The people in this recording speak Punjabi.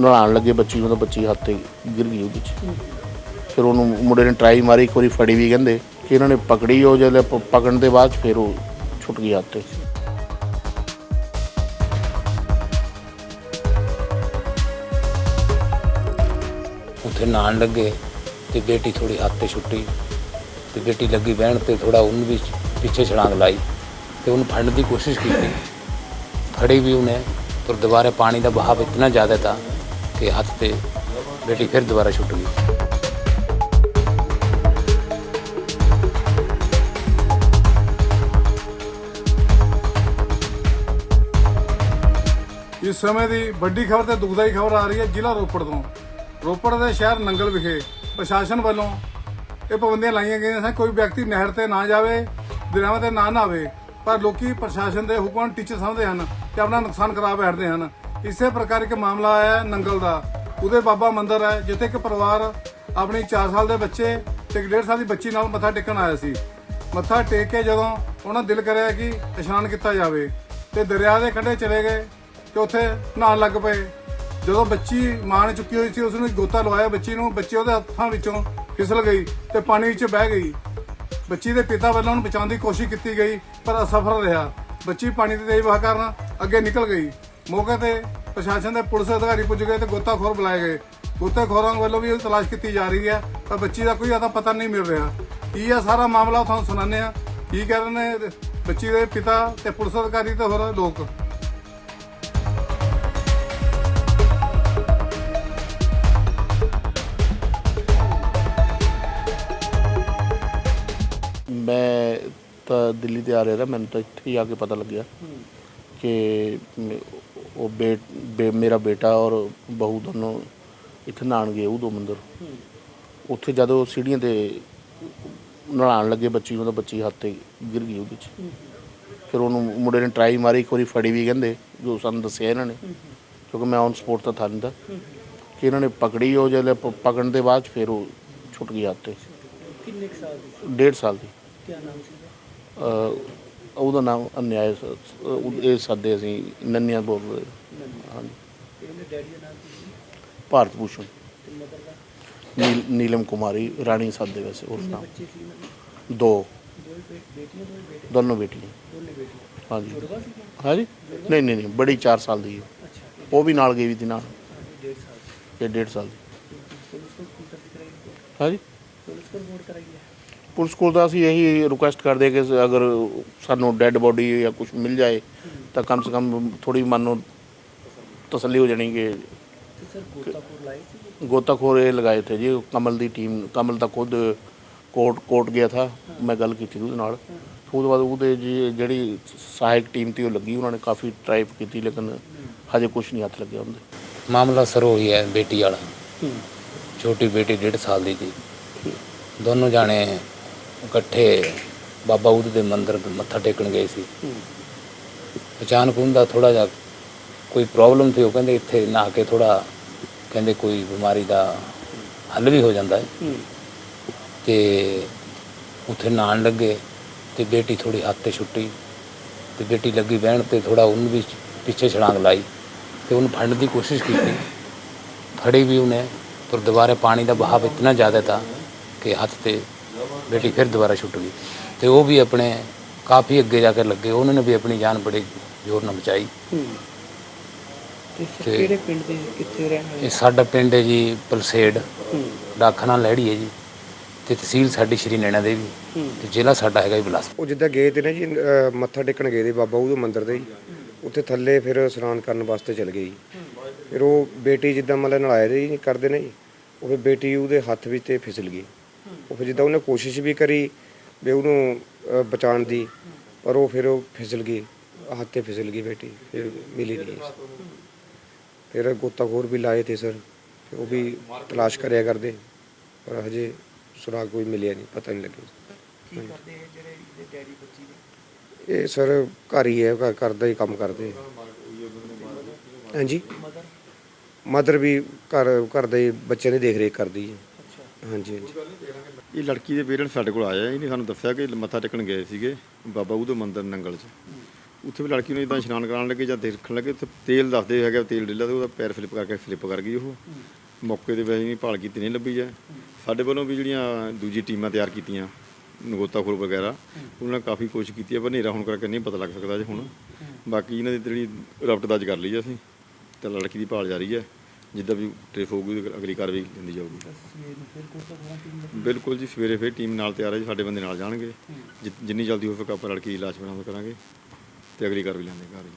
ਨਹਾਉਣ ਲੱਗੇ, ਬੱਚੀ ਉਹਦਾ ਬੱਚੀ ਹੱਥ ਤੇ ਗਿਰ ਗਈ ਉਹਦੇ ਚ। ਫਿਰ ਉਹਨੂੰ ਮੁੰਡੇ ਨੇ ਟਰਾਈ ਮਾਰੀ, ਇੱਕ ਵਾਰੀ ਫੜੀ ਵੀ ਕਹਿੰਦੇ ਕਿ ਇਹਨਾਂ ਨੇ ਪਕੜੀ ਉਹ, ਜਦੋਂ ਪਕੜਨ ਦੇ ਬਾਅਦ 'ਚ ਫਿਰ ਉਹ ਛੁੱਟ ਗਈ ਹੱਥ ਤੇ। ਉੱਥੇ ਨਹਾਉਣ ਲੱਗੇ ਤੇ ਬੇਟੀ ਥੋੜੀ ਹੱਥ ਤੇ ਛੁੱਟੀ ਤੇ ਬੇਟੀ ਲੱਗੀ ਬਹਿਣ ਤੇ ਥੋੜਾ ਉਹਨੂੰ ਵੀ ਪਿੱਛੇ ਛਲਾਂਗ ਲਾਈ ਤੇ ਉਹਨੂੰ ਫੜਨ ਦੀ ਕੋਸ਼ਿਸ਼ ਕੀਤੀ। ਫੜੀ ਵੀ ਉਹਨੇ, ਪਰ ਦੁਬਾਰਾ ਪਾਣੀ ਦਾ ਬਹਾਵ ਇਤਨਾ ਜ਼ਿਆਦਾ था ਕਿ ਹੱਥ ਤੇ ਬੇਟੀ ਫਿਰ ਦੁਬਾਰਾ ਛੁੱਟ ਗਈ। ਇਸ ਸਮੇਂ ਦੀ ਵੱਡੀ ਖਬਰ ਤੇ ਦੁਖਦਾਈ ਖਬਰ ਆ ਰਹੀ ਹੈ ਜ਼ਿਲ੍ਹਾ ਰੋਪੜ ਤੋਂ। ਰੋਪੜ ਦੇ ਸ਼ਹਿਰ ਨੰਗਲ ਵਿਖੇ ਪ੍ਰਸ਼ਾਸਨ ਵੱਲੋਂ ਇਹ ਪਾਬੰਦੀਆਂ ਲਾਈਆਂ ਗਈਆਂ ਸਨ। ਕੋਈ ਵਿਅਕਤੀ ਨਹਿਰ ਤੇ ਨਾ ਜਾਵੇ, ਦਰਿਆਵਾਂ ਤੇ ਨਾ ਨਹਾਵੇ, ਪਰ ਲੋਕੀ ਪ੍ਰਸ਼ਾਸਨ ਦੇ ਹੁਕਮਾਂ ਨੂੰ ਟੀਚਰ ਸਮਝਦੇ ਹਨ ਤੇ ਆਪਣਾ ਨੁਕਸਾਨ ਕਰਾ ਬੈਠਦੇ ਹਨ। ਇਸੇ ਪ੍ਰਕਾਰ ਇੱਕ ਮਾਮਲਾ ਆਇਆ ਨੰਗਲ ਦਾ। ਉਹਦੇ ਬਾਬਾ ਮੰਦਰ ਹੈ, ਜਿੱਥੇ ਇੱਕ ਪਰਿਵਾਰ ਆਪਣੀ 4 ਸਾਲ ਦੇ ਬੱਚੇ ਤੇ 1.5 ਸਾਲ ਦੀ ਬੱਚੀ ਨਾਲ ਮੱਥਾ ਟੇਕਣ ਆਇਆ ਸੀ। ਮੱਥਾ ਟੇਕ ਕੇ ਜਦੋਂ ਉਹਨਾਂ ਦਿਲ ਕਰਿਆ ਕਿ ਇਸ਼ਨਾਨ ਕੀਤਾ ਜਾਵੇ ਤੇ ਦਰਿਆ ਦੇ ਕੰਢੇ ਚਲੇ ਗਏ ਤੇ ਉੱਥੇ ਨਹਾਉਣ ਲੱਗ ਪਏ। ਜਦੋਂ ਬੱਚੀ ਮਾਂ ਨੇ ਚੁੱਕੀ ਹੋਈ ਸੀ ਉਸ ਨੂੰ ਗੋਤਾ ਲਵਾਇਆ, ਬੱਚੀ ਨੂੰ ਬੱਚੇ ਉਹਦੇ ਹੱਥਾਂ ਵਿੱਚੋਂ ਫਿਸਲ ਗਈ ਤੇ ਪਾਣੀ ਵਿੱਚ ਬਹਿ ਗਈ। ਬੱਚੀ ਦੇ ਪਿਤਾ ਵੱਲੋਂ ਉਹਨੂੰ ਬਚਾਉਣ ਦੀ ਕੋਸ਼ਿਸ਼ ਕੀਤੀ ਗਈ, ਪਰ ਅਸਫਲ ਰਿਹਾ। ਬੱਚੀ ਪਾਣੀ ਦੇ ਤੇਜ਼ ਵਹਾਅ ਕਾਰਨ ਅੱਗੇ ਨਿਕਲ ਗਈ। ਮੌਕੇ ਤੇ ਪ੍ਰਸ਼ਾਸਨ ਦੇ ਪੁਲਿਸ ਅਧਿਕਾਰੀ ਪੁੱਜ ਗਏ ਤੇ ਗੋਤਾਖੋਰ ਬੁਲਾਏ ਗਏ। ਗੋਤਾਖੋਰਾਂ ਵੱਲੋਂ ਵੀ ਤਲਾਸ਼ ਕੀਤੀ ਜਾ ਰਹੀ ਹੈ ਪਰ ਬੱਚੀ ਦਾ ਕੋਈ ਆਦਾ ਪਤਾ ਨਹੀਂ ਮਿਲ ਰਿਹਾ। ਕੀ ਆ ਸਾਰਾ ਮਾਮਲਾ ਤੁਹਾਨੂੰ ਸੁਣਾਉਂਦੇ ਆ ਕੀ ਕਹਿ ਰਹੇ ਨੇ ਬੱਚੀ ਦੇ ਪਿਤਾ ਤੇ ਪੁਲਿਸ ਅਧਿਕਾਰੀ ਤੇ ਹੋਰ ਲੋਕ? ਮੈਂ ਤਾਂ ਦਿੱਲੀ ਤੇ ਆ ਰਿਹਾ ਮੈਨੂੰ ਤਾਂ ਇੱਥੇ ਹੀ ਆ ਕੇ ਪਤਾ ਲੱਗਿਆ ਕਿ ਉਹ ਬੇ ਬੇ- ਮੇਰਾ ਬੇਟਾ ਔਰ ਬਹੂ ਦੋਨੋਂ ਇੱਥੇ ਨਹਾਉਣ ਗਏ ਉਹ ਦੋ ਮੰਦਰ ਉੱਥੇ ਜਦੋਂ ਸੀੜੀਆਂ ਤੇ ਨਹਾਉਣ ਲੱਗੇ ਬੱਚੀ ਉਹਦਾ ਬੱਚੀ ਹੱਥ ਤੇ ਗਿਰ ਗਈ ਉਹਦੇ ਚ। ਫਿਰ ਉਹਨੂੰ ਮੁੰਡੇ ਨੇ ਟਰਾਈ ਮਾਰੀ ਇੱਕ ਵਾਰੀ ਫੜੀ ਵੀ ਕਹਿੰਦੇ ਜੋ ਸਾਨੂੰ ਦੱਸਿਆ ਇਹਨਾਂ ਨੇ। ਕਿਉਂਕਿ ਮੈਂ ਔਨ ਸਪੋਰਟ ਤਾਂ ਥਾ ਨਹੀਂ ਤਾ ਕਿ ਇਹਨਾਂ ਨੇ ਪਕੜੀ ਉਹ ਜਦੋਂ ਪਕੜਨ ਦੇ ਬਾਅਦ 'ਚ ਫਿਰ ਉਹ ਛੁੱਟ ਗਈ ਹੱਥ ਤੇ। ਕਿੰਨੇ ਕੁ ਸਾਲ ਦੀ ਸੀ? ਡੇਢ ਸਾਲ ਦੀ। ਕੀ ਨਾਮ ਅਹ ਉਹਦਾ ਨਾਮ ਅਨਿਆਏ ਸ- ਸ- ਉਹ- ਇਹ ਸਾਦੇ ਅਸੀਂ ਨੰਨਿਆ ਬੋਲਦੇ। ਹਾਂਜੀ। ਤੇ ਉਹਦੇ ਡੈਡੀ ਦਾ ਨਾਮ ਕੀ ਸੀ ਭਾਰਤ ਭੂਸ਼ਣ। ਤੇ ਮਦਰ ਦਾ ਨੀਲ- ਨੀਲਮ ਕੁਮਾਰੀ ਰਾਣੀ ਸਾਦੇ ਵੈਸੇ ਉਸ ਕਿੰਨੇ ਨਾਮ। ਬੱਚੇ ਸੀ ਉਹਨਾਂ ਦੇ। ਦੋ ਦੋ ਹੀ ਬੇ- ਬੇਟੀਆਂ ਦੋ ਹੀ ਬੇਟੇ ਦੋਨੋਂ ਬੇਟੀਆਂ। ਦੋਨੇ ਬੇਟੀਆਂ ਹਾਂਜੀ। ਜੁੜਵਾ ਸੀ ਹਾਂਜੀ। ਨਹੀਂ ਨਹੀਂ ਨਹੀਂ ਬੜੀ 4 ਸਾਲ ਦੀ ਹੈ। ਅੱਛਾ ਉਹ ਵੀ ਨਾਲ ਗਈ ਵੀ ਸੀ ਨਾਲ। ਡੇਢ ਸਾਲ ਦੀ ਇਹ ਡੇਢ ਸਾਲ ਦੀ। ਪੁਲਿਸ ਕੋਲ ਕੀ ਦਰਜ ਕਰਾਈ ਰਿਪੋਰਟ ਹਾਂਜੀ। ਪੁਲਿਸ ਕੋਲ ਰਿਪੋਰਟ ਕਰਾਈ ਹੈ। ਪੁਲਿਸ ਕੋਲ ਤਾਂ ਅਸੀਂ ਇਹੀ ਰਿਕੁਐਸਟ ਕਰਦੇ ਕਿ ਅਗਰ ਸਾਨੂੰ ਡੈੱਡ ਬੋਡੀ ਜਾਂ ਕੁਝ ਮਿਲ ਜਾਏ ਤਾਂ ਕਮ ਸੇ ਕਮ ਥੋੜੀ ਮਨ ਨੂੰ ਤਸੱਲੀ ਹੋ ਜਾਣੀ ਕਿ ਗੋਤਾਖੋਰ ਇਹ ਲਗਾਏ ਥੇ ਜੀ ਕਮਲ ਦੀ ਟੀਮ ਕਮਲ ਤਾਂ ਖੁਦ ਕੋਰਟ ਕੋਰਟ ਗਿਆ ਥਾ ਮੈਂ ਗੱਲ ਕੀਤੀ ਉਹਦੇ ਨਾਲ। ਉਹਦੇ ਬਾਅਦ ਉਹਦੇ ਜੀ ਜਿਹੜੀ ਸਹਾਇਕ ਟੀਮ ਤੇ ਉਹ ਲੱਗੀ ਉਹਨਾਂ ਨੇ ਕਾਫੀ ਟਰਾਈਪ ਕੀਤੀ ਲੇਕਿਨ ਹਜੇ ਕੁਝ ਨਹੀਂ ਹੱਥ ਲੱਗਿਆ ਉਹਦੇ। ਮਾਮਲਾ ਸਰ ਹੋਈ ਹੈ ਬੇਟੀ ਵਾਲਾ। ਛੋਟੀ ਬੇਟੀ 1.5 ਸਾਲ ਦੀ ਸੀ। ਦੋਨੋਂ ਜਾਣੇ ਇਕੱਠੇ ਬਾਬਾ ਬੁੱਧ ਦੇ ਮੰਦਿਰ ਮੱਥਾ ਟੇਕਣ ਗਏ ਸੀ। ਅਚਾਨਕ ਹੁੰਦਾ ਥੋੜਾ ਜਿਹਾ ਕੋਈ ਪ੍ਰੋਬਲਮ ਸੀ ਉਹ ਕਹਿੰਦੇ ਇੱਥੇ ਨਹਾ ਕੇ ਥੋੜਾ ਕਹਿੰਦੇ ਕੋਈ ਬਿਮਾਰੀ ਦਾ ਹੱਲ ਵੀ ਹੋ ਜਾਂਦਾ ਹੈ। ਤੇ ਉੱਥੇ ਨਹਾਉਣ ਲੱਗੇ ਤੇ ਬੇਟੀ ਥੋੜੀ ਹੱਥ ਤੇ ਛੁੱਟੀ ਤੇ ਬੇਟੀ ਲੱਗੀ ਬਹਿਣ ਤੇ ਥੋੜਾ ਉਹਨੂੰ ਵੀ ਪਿੱਛੇ ਛਲਾਂਗ ਲਾਈ ਤੇ ਉਹਨੂੰ ਫੜਨ ਦੀ ਕੋਸ਼ਿਸ਼ ਕੀਤੀ। ਫੜੀ ਵੀ ਉਹਨੇ ਪਰ ਦੁਬਾਰਾ ਪਾਣੀ ਦਾ ਬਹਾਵ ਇਤਨਾ ਜ਼ਿਆਦਾ था ਕਿ ਹੱਥ ਤੇ ਬੇਟੀ ਫਿਰ ਦੁਬਾਰਾ ਛੁੱਟ ਗਈ। ਤੇ ਉਹ ਵੀ ਆਪਣੇ ਕਾਫੀ ਅੱਗੇ ਜਾ ਕੇ ਲੱਗੇ। ਉਹਨਾਂ ਨੇ ਵੀ ਆਪਣੀ ਜਾਨ ਬੜੇ ਜ਼ੋਰ ਨਾਲ ਬਚਾਈ। ਹੂੰ। ਤੇ ਸਰ ਤੇ- ਕਿਹੜੇ ਪਿੰਡ ਦੇ ਕਿੱਥੇ ਰਹਿਣ ਵਾਲੇ? ਇਹ ਸਾਡਾ ਪਿੰਡ ਹੈ ਜੀ ਪਲਸੇੜ ਡਾਖਣਾ ਲਹਿੜੀ ਹੈ ਜੀ। ਤੇ ਤਹਿਸੀਲ ਸਾਡੀ ਸ਼੍ਰੀ ਨੈਣਾ ਦੇਵੀ। ਤੇ ਜ਼ਿਲ੍ਹਾ ਸਾਡਾ ਹੈਗਾ ਜੀ ਬਿਲਾਸਪੁਰ। ਉਹ ਜਿੱਦਾਂ ਗਏ ਤੇ ਨਾ ਜੀ ਮੱਥਾ ਟੇਕਣ ਗਏ ਦੇ ਬਾਬਾ ਉਹਦੇ ਮੰਦਿਰ ਦੇ ਜੀ। ਉੱਥੇ ਥੱਲੇ ਫਿਰ ਇਸ਼ਨਾਨ ਕਰਨ ਵਾਸਤੇ ਚਲ ਗਏ ਜੀ। ਫਿਰ ਉਹ ਬੇਟੀ ਜਿੱਦਾਂ ਮਤਲਬ ਨਲਾਏ ਦੇ ਜੀ ਕਰਦੇ ਨੇ ਜੀ ਉਹ ਫਿਰ ਬੇਟੀ ਉਹਦੇ ਹੱਥ ਵਿੱਚ ਤੇ ਫਿਸਲ ਗਈ। ਉਹ ਫਿਰ ਜਿੱਦਾਂ ਉਹਨੇ ਕੋਸ਼ਿਸ਼ ਵੀ ਕਰੀ ਵੀ ਉਹਨੂੰ ਬਚਾਉਣ ਦੀ ਪਰ ਉਹ ਫਿਰ ਉਹ ਫਿਸਲ ਗਈ ਹੱਥ ਤੇ ਫਿਸਲ ਗਈ ਬੇਟੀ ਫਿਰ ਮਿਲੀ ਨਹੀਂ। ਫਿਰ ਗੋਤਾਖੋਰ ਵੀ ਲਾਏ ਤੇ ਸਰ ਫਿਰ ਉਹ ਵੀ ਤਲਾਸ਼ ਕਰਿਆ ਕਰਦੇ ਪਰ ਹਜੇ ਸੁਰਾਗ ਕੋਈ ਮਿਲਿਆ ਨਹੀਂ ਪਤਾ ਨਹੀਂ ਲੱਗਿਆ। ਕੀ ਕਰਦੇ ਇਹ ਜਿਹੜੇ ਇਹਦੇ ਡੈਡੀ ਬੱਚੀ ਦੇ? ਇਹ ਸਰ ਘਰ ਹੀ ਹੈ ਘਰ ਘਰ ਦਾ ਹੀ ਕੰਮ ਕਰਦੇ। ਹਾਂਜੀ। ਮਦਰ ਮਦਰ ਵੀ ਘਰ ਘਰ ਦੇ ਬੱਚਿਆਂ ਦੀ ਦੇਖ ਰੇਖ ਕਰਦੀ ਹੈ। ਹਾਂਜੀ ਹਾਂਜੀ। ਇਹ ਲੜਕੀ ਦੇ ਪੇਰੈਂਟਸ ਸਾਡੇ ਕੋਲ ਆਏ ਆ, ਇਹਨੇ ਸਾਨੂੰ ਦੱਸਿਆ ਕਿ ਮੱਥਾ ਟੇਕਣ ਗਏ ਸੀਗੇ ਬਾਬਾ ਉਹਦੇ ਮੰਦਿਰ ਨੰਗਲ 'ਚ। ਉੱਥੇ ਵੀ ਲੜਕੀ ਨੂੰ ਇਦਾਂ ਇਸ਼ਨਾਨ ਕਰਾਉਣ ਲੱਗੇ ਜਾਂ ਦੇਖਣ ਲੱਗੇ, ਉੱਥੇ ਤੇਲ ਦੱਸਦੇ ਹੈਗਾ ਤੇਲ ਡਿੱਲਾ ਤੇ ਉਹਦਾ ਪੈਰ ਫਲਿੱਪ ਕਰਕੇ ਫਲਿੱਪ ਕਰ ਗਈ ਉਹ। ਮੌਕੇ ਤੇ ਵੈਸੇ ਵੀ ਭਾਲ ਕੀਤੀ ਨਹੀਂ ਲੱਭੀ ਹੈ। ਸਾਡੇ ਵੱਲੋਂ ਵੀ ਜਿਹੜੀਆਂ ਦੂਜੀ ਟੀਮਾਂ ਤਿਆਰ ਕੀਤੀਆਂ, ਨਗੋਤਾਖੋਰ ਵਗੈਰਾ, ਉਹਨਾਂ ਨੇ ਕਾਫੀ ਕੋਸ਼ਿਸ਼ ਕੀਤੀ ਹੈ ਪਰ ਹਨੇਰਾ ਹੋਣ ਕਰਕੇ ਨਹੀਂ ਪਤਾ ਲੱਗ ਸਕਦਾ ਜੇ ਹੁਣ। ਬਾਕੀ ਇਹਨਾਂ ਦੀ ਜਿਹੜੀ ਰਫਟ ਦਰਜ ਕਰ ਲਈ ਹੈ ਅਸੀਂ, ਤਾਂ ਲੜਕੀ ਦੀ ਭਾਲ ਜਾਰੀ ਹੈ। ਜਿੱਦਾਂ ਵੀ ਟ੍ਰੇਸ ਹੋਊਗੀ ਉਹਦੀ ਅਗਲੀ ਕਾਰਵਾਈ ਲੈਂਦੀ ਜਾਊਗੀ। ਬਿਲਕੁਲ ਜੀ ਸਵੇਰੇ ਫਿਰ ਟੀਮ ਨਾਲ ਤਿਆਰ ਹੈ ਜੀ ਸਾਡੇ ਬੰਦੇ ਨਾਲ ਜਾਣਗੇ। ਜਿ- ਜਿੰਨੀ ਜਲਦੀ ਹੋ ਸਕੇ ਆਪਾਂ ਦੀ ਲਾਸ਼ ਬਰਾਮਦ ਕਰਾਂਗੇ ਤੇ ਅਗਲੀ ਕਾਰਵਾਈ ਲੈਂਦੇ ਘਰ ਜੀ